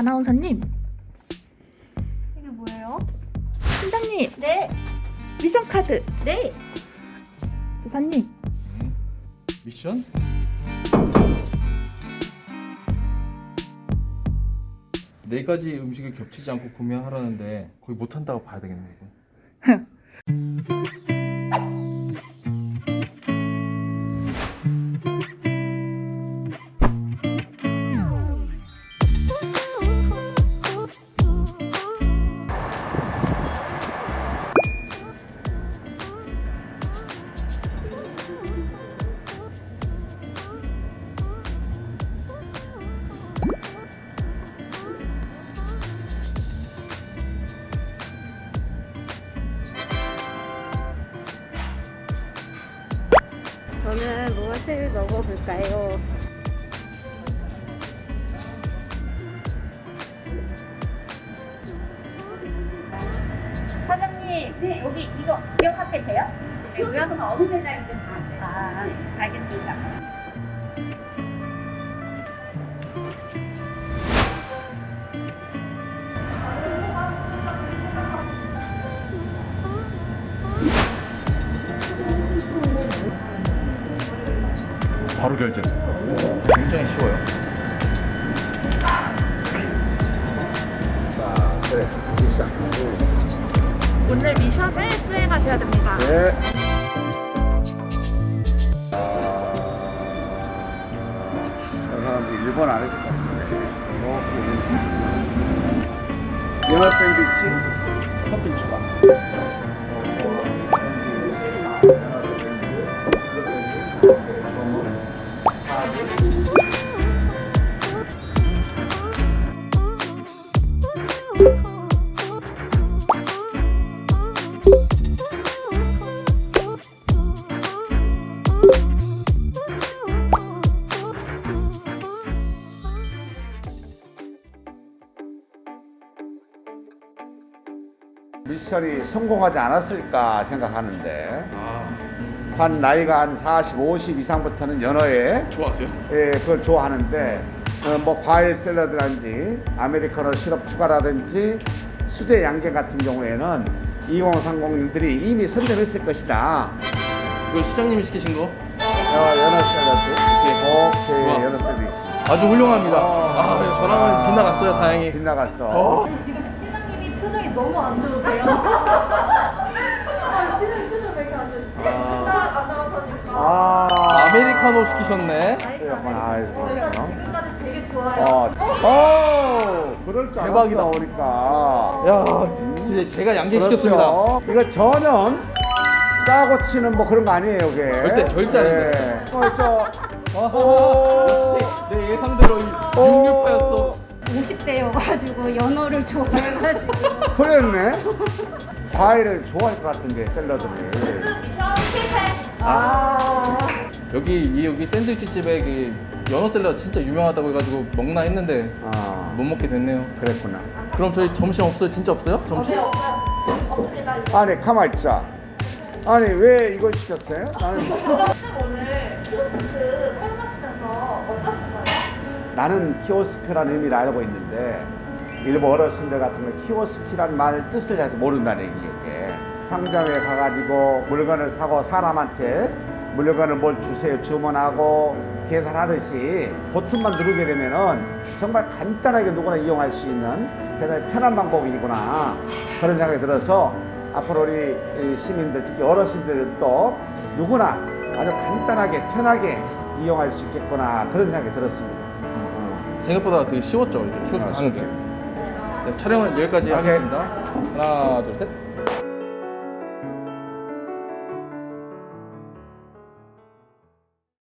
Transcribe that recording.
아나운서님, 이게 뭐예요? 팀장님, 네. 미션 카드. 네. 조사님, 음, 미션? 네 가지 음식을 겹치지 않고 구매하라는데 거의 못한다고 봐야 되겠네 이거. 저는 무엇을 먹어볼까요? 사장님, 네. 여기 이거 기억하게 돼요? 네, 요약은 어느 배달인지 다 돼요. 아, 알겠습니다. 바로 결제. 굉장히 쉬워요. 자, 그래. 미션. 오늘 미션을 수행하셔야 됩니다. 네. 아, 저 사람들 일본 안 했을 것 같은데. 뭐. 연어 샌드위치, 토핑 추가. 미션이 성공하지 않았을까 생각하는데 아, 한 나이가 한 40, 50 이상부터는 연어에 좋아하세요? 예, 그걸 좋아하는데 어, 뭐 과일 샐러드라든지 아메리카노 시럽 추가라든지 수제 양갱 같은 경우에는 2030님들이 이미 선점했을 것이다. 이거 시장님이 시키신 거? 어, 연어 샐러드. 오케이. 오케이, 좋아. 연어 샐러드. 아주 훌륭합니다. 어. 아, 저랑은 빗나갔어요, 다행히. 빗나갔어. 어? 지금 표정이 너무 안 좋으세요. 아, 팀장님 표정 왜 이렇게 안 좋으시지? 아. 아, 아메리카노 시키셨네. 그렇구나. 아이고. 일단 어? 지금까지 되게 좋아요. 어, 어, 그럴 줄 대박이다. 알았어, 그러니까. 야, 진짜 제가 양갱 시켰습니다. 그렇죠. 이거 전혀 짜고 치는 뭐 그런 거 아니에요, 이게. 절대, 절대 아닙니다. 네. 어, 저, 아하, 오. 역시 내 예상대로 오. 육류파였어. 50대여가지고 연어를 좋아해가지고. 그랬네. 과일을 좋아할 것 같은데, 샐러드를. 아. 여기 이 여기 샌드위치 집에 그 연어 샐러드 진짜 유명하다고 해가지고 먹나 했는데 아, 못 먹게 됐네요. 그랬구나. 그럼 저희 점심 없어요? 진짜 없어요? 점심? 없습니다. 아니, 가만 있자. 아니, 왜 이걸 시켰어요? 나는, 오늘 키오스크 사용하시면서 어떠셨어요? 나는 키오스크라는 의미를 알고 있는데, 일본 어르신들 같은 건 키오스키란 말 뜻을 잘 모른다는 얘기예요. 상점에 가가지고 물건을 사고 사람한테 물건을 뭘 주세요 주문하고 계산하듯이 버튼만 누르게 되면은 정말 간단하게 누구나 이용할 수 있는 대단히 편한 방법이구나 그런 생각이 들어서 앞으로 우리 이 시민들 특히 어르신들은 또 누구나 아주 간단하게 편하게 이용할 수 있겠구나 그런 생각이 들었습니다. 어. 생각보다 되게 쉬웠죠 이렇게 키워서 아, 하는 게. 쉽지. 네, 촬영은 여기까지 오케이. 하겠습니다. 하나, 둘, 셋.